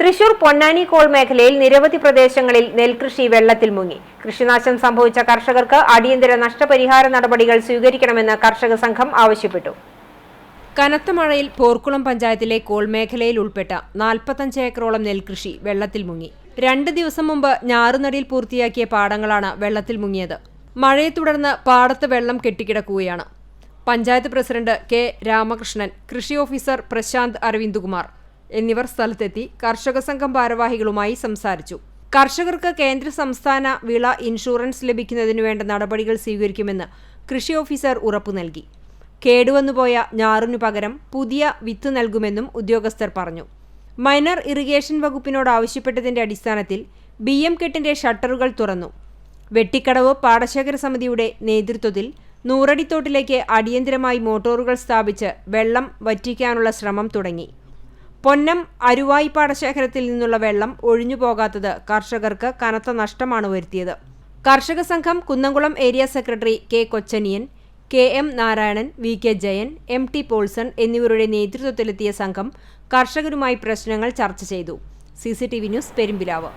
Thrissur Ponnani call മേഖലയിൽ നിരവധി പ്രദേശങ്ങളിൽ നെൽകൃഷി വെള്ളത്തിൽ മുങ്ങി. കൃഷിനാശം സംഭവിച്ച കർഷകർക്ക് അടിയന്തര നഷ്ടപരിഹാര നടപടികൾ സ്വീകരിക്കണമെന്ന് കർഷക സംഘം ആവശ്യപ്പെട്ടു. കനത്ത മഴയിൽ പോർക്കുളം പഞ്ചായത്തിലെ കോൾ മേഖലയിൽ ഉൾപ്പെട്ട നാൽപ്പത്തഞ്ച് ഏക്കറോളം നെൽകൃഷി വെള്ളത്തിൽ മുങ്ങി. രണ്ട് ദിവസം മുമ്പ് ഞാറുനടിയിൽ പൂർത്തിയാക്കിയ പാടങ്ങളാണ് വെള്ളത്തിൽ മുങ്ങിയത്. മഴയെ തുടർന്ന് പാടത്ത് വെള്ളം കെട്ടിക്കിടക്കുകയാണ്. പഞ്ചായത്ത് പ്രസിഡന്റ് കെ രാമകൃഷ്ണൻ കൃഷി ഓഫീസർ പ്രശാന്ത് അരവിന്ദകുമാർ എന്നിവർ സ്ഥലത്തെത്തി കർഷക സംഘം ഭാരവാഹികളുമായി സംസാരിച്ചു. കർഷകർക്ക് കേന്ദ്ര സംസ്ഥാന വിള ഇൻഷുറൻസ് ലഭിക്കുന്നതിനു വേണ്ട നടപടികൾ സ്വീകരിക്കുമെന്ന് കൃഷി ഓഫീസർ ഉറപ്പു നൽകി. കേടുവന്നുപോയ ഞാറിനു പകരം പുതിയ വിത്ത് നൽകുമെന്നും ഉദ്യോഗസ്ഥർ പറഞ്ഞു. മൈനർ ഇറിഗേഷൻ വകുപ്പിനോട് ആവശ്യപ്പെട്ടതിന്റെ അടിസ്ഥാനത്തിൽ ബി എം കെട്ടിന്റെ ഷട്ടറുകൾ തുറന്നു. വെട്ടിക്കടവ് പാടശേഖര സമിതിയുടെ നേതൃത്വത്തിൽ നൂറടിത്തോട്ടിലേക്ക് അടിയന്തിരമായി മോട്ടോറുകൾ സ്ഥാപിച്ച് വെള്ളം വറ്റിക്കാനുള്ള ശ്രമം തുടങ്ങി. പൊന്നം അരുവായി പാടശേഖരത്തിൽ നിന്നുള്ള വെള്ളം ഒഴിഞ്ഞു പോകാത്തത് കർഷകർക്ക് കനത്ത നഷ്ടമാണ് വരുത്തിയത്. കർഷക സംഘം Kunnamkulam area secretary K Kochaniyan K M Narayanan V K Jayan M T Paulson എന്നിവരുടെ നേതൃത്വത്തിലെത്തിയ സംഘം കർഷകരുമായി പ്രശ്നങ്ങൾ ചർച്ച ചെയ്തു. C news Perumpilavu.